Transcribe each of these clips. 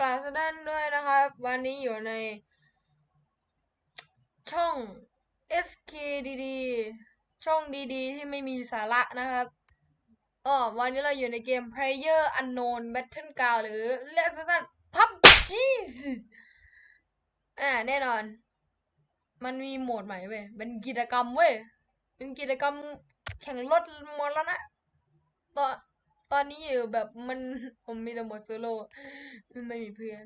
กล่าวแสดงด้วยนะครับ วันนี้อยู่ใน ช่อง SKDD ช่องดีๆ ที่ไม่มีสาระนะครับอ๋อวันนี้เราอยู่ในเกม Player Unknown Battleground หรือเรียกสั้นๆ PUBG อ่าแน่นอน มันมีโหมดใหม่เว้ย เป็นกิจกรรมเว้ย เป็นกิจกรรม แข่งรถมรณะตอนตอนนี้อยู่แบบมันผมมีแต่หมดโซโล่ไม่มีเพื่อน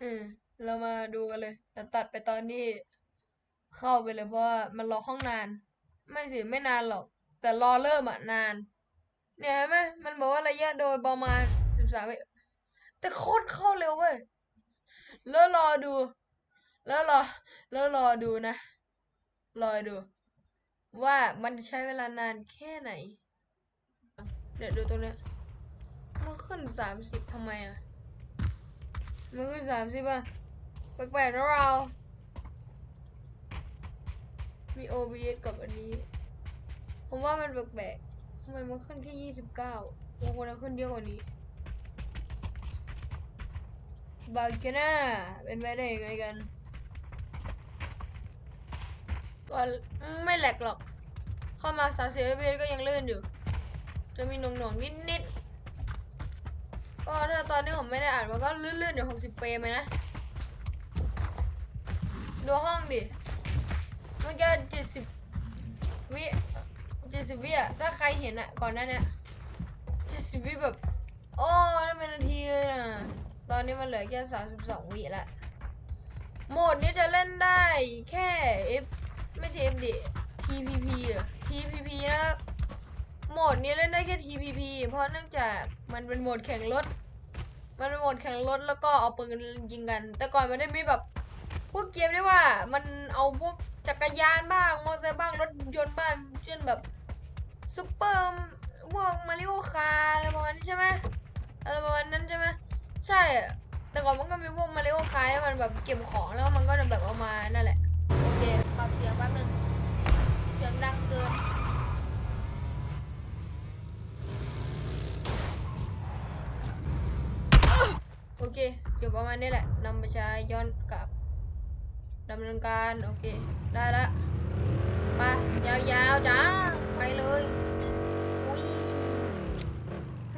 เออเรามาดูกันเลยเราตัดไปตอนที่เข้าไปเลยเพราะว่ามันรอห้องนาน ไม่สิไม่นานหรอก แต่รอเริ่มอะนาน เนี่ยเห็นไหมมันบอกว่าระยะโดยประมาณสิบสามวิแต่โคตรเข้าเร็วเว้ยแล้วรอดู แล้วรอ แล้วรอดูนะ รอดู ว่ามันใช้เวลานานแค่ไหน เดี๋ยวดูตรงเนี้ยมันขึ้นสามสิบทำไมอะ มันขึ้นสามสิบอะแปลกๆนะเรา มี OBS กับอันนี้ ผมว่ามันแปลกๆทำไมมันขึ้นแค่ยี่สิบเก้าบางคนขึ้นเยอะกว่านี้บาเกน่าเป็นไปได้ยังไงกัน ก็ไม่แหลกหรอก เข้ามาสามสิบ FPS ก็ยังลื่นอยู่ จะมีหน่วงๆนิดๆ ก็ถ้าตอนนี้ผมไม่ได้อ่านมันก็ลื่นๆอยู่หกสิบเฟรมนะ ดูห้องดิเมื่อกี้เจ็ดสิบวิเจ็ดสิบวิอะถ้าใครเห็นอะก่อนหน้านี้เจ็ดสิบวิแบบ โอ้นั่นเป็นนาทีเลยนะตอนนี้มันเหลือแค่สามสิบสองวิละโหมดนี้จะเล่นได้แค่ F ไม่ใช่ F ดิ TPP อะ TPP นะครับโหมดนี้เล่นได้แค่ TPP เพราะเนื่องจากมันเป็นโหมดแข่งรถ มันเป็นโหมดแข่งรถแล้วก็เอาปืนยิงกัน แต่ก่อนมันได้มีแบบพวกเกมที่ว่ามันเอาพวกจักรยานบ้าง มอเตอร์ไซค์บ้าง รถยนต์บ้าง เช่นแบบซุปเปอร์พวกมาริโอคาร์อะไรประมาณนี้ใช่ไหมอะไรประมาณนั้นใช่ไหมใช่ แต่ก่อนมันก็มีพวกมาริโอคาร์ที่มันแบบเก็บของแล้วมันก็จะแบบเอามานั่นแหละ เคปรับเสียงแป๊บนึงเสียงดังเกิน โอเคเดี๋ยวประมาณนี้แหละนำไปใช้ย้อนกลับดำเนินการ โอเค ได้ละไปยาวๆจ้าไปเลยอุ้ย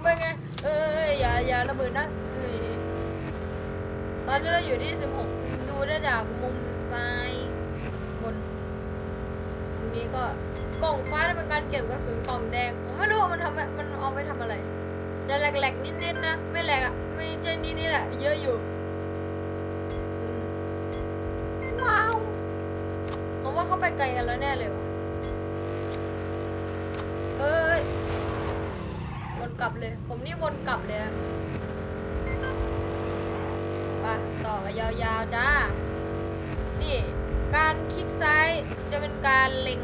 เป็นไง เอ้ยอย่าอย่าระเบิดนะตอนนี้เราอยู่ที่ 16 ดูได้จากมุมซ้าย นี้ก็กล่องฟ้าเป็นการเก็บกระสุนกล่องแดงผมไม่รู้มันทำมันเอาไปทำอะไรจะแหลกๆนิดๆนะ ไม่แหลกอะไม่ใช่นิดๆแหละเยอะอยู่ว้าวผมว่าเขาไปไกลกันแล้วแน่เลยวะเอ้ยวนกลับเลย ผมนี่วนกลับเลยไปต่อกันยาวๆจ้านี่ การคลิกซ้ายจะเป็นการเล็ง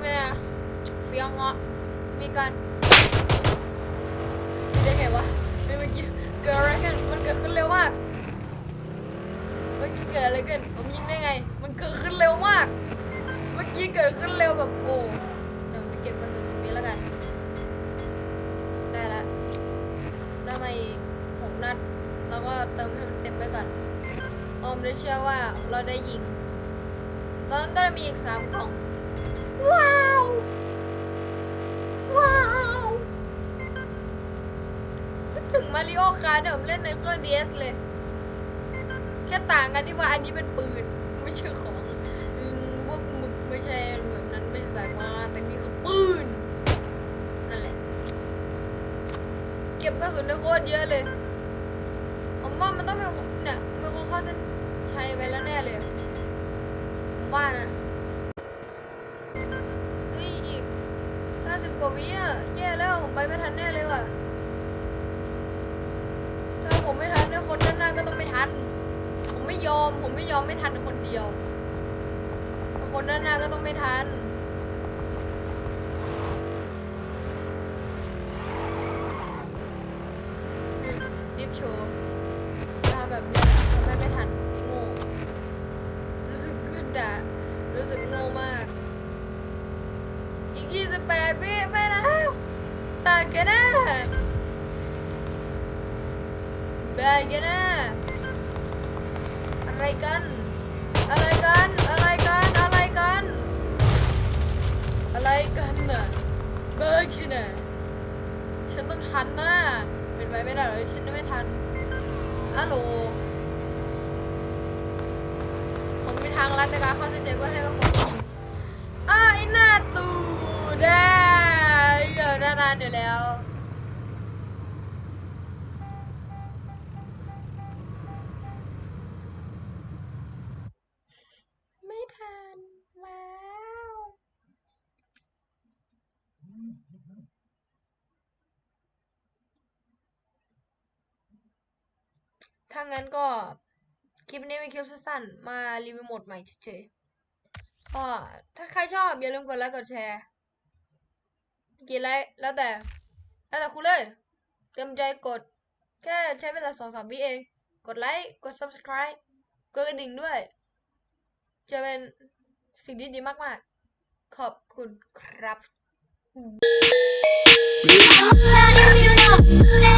ไม่นะเฟี้ยงเงาะมีการได้ไงวะไม่เมื่อกี้เกิดอะไรขึ้นมันเกิดขึ้นเร็วมากเมื่อกี้เกิดอะไรขึ้นผมยิงได้ไง มันเกิดขึ้นเร็วมาก เมื่อกี้เกิดขึ้นเร็วแบบโอ้เดี๋ยวไปเก็บกระสุนตรงนี้แล้วกัน ได้ละได้มาอีกหกนัดแล้ว ก็เติมให้มันเต็มไปก่อนออมได้เชื่อว่าเราได้ยิงแล้วก็จะมีอีกสามกล่อง ว้าว ว้าวนึกถึงมาริโอคาร์ดผมเล่นในเครื่อง DS เลย แค่ต่างกันที่ว่าอันนี้เป็นปืน ไม่ใช่ของอืมพวกมึกไม่ใช่แบบนั้นไม่ใส่มาแต่นี่คือปืน นั่นแหละ เก็บกระสุนได้โคตรเยอะเลยผม ว่ามันต้องเป็นเนี่ยเป็นคนเข้าเส้นชัยไปแล้วแน่เลย ผมว่านะเฮ้ยอีกห้าสิบกว่าวิอะแย่แล้วผมไปไม่ทันแน่เลยว่ะถ้าผมไม่ทันเนี่ยคนด้านหน้าก็ต้องไม่ทัน ผมไม่ยอม ผมไม่ยอมไม่ทันคนเดียว คนด้านหน้าก็ต้องไม่ทัน รีบโชว์ถ้าแบบเนี้ยทำให้ไม่ทันไอ้โง่ รู้สึกขึ้นด่ารู้สึกโง่ วิไม่แล้วตายกันนะบายกันนะอะไรกัน อะไรกัน อะไรกัน อะไรกัน อะไรกันน่ะบายกันนะฉันต้องทันนะเป็นไปไม่ได้เลยฉันไม่ทันฮัลโหลผมมีทางลัดในการเข้าเส้นชัยเพื่อให้พวกผมอ้าไอ้หน้าตูานอยู่แล้ว ไม่ทันแล้วถ้างั้นก็ คลิปนี้เป็นคลิปสั้นๆมารีวิวโหมดใหม่เฉยๆก็ถ้าใครชอบอย่าลืมกดไลค์กดแชร์ กี่ไลค์แล้วแต่แล้วแต่คุณเลย เต็มใจกด แค่ใช้เวลาสองสามวิเอง กดไลค์ กด subscribe กดกระดิ่งด้วย จะเป็นสิ่งที่ดีมาก ๆ ขอบคุณครับ Let it be,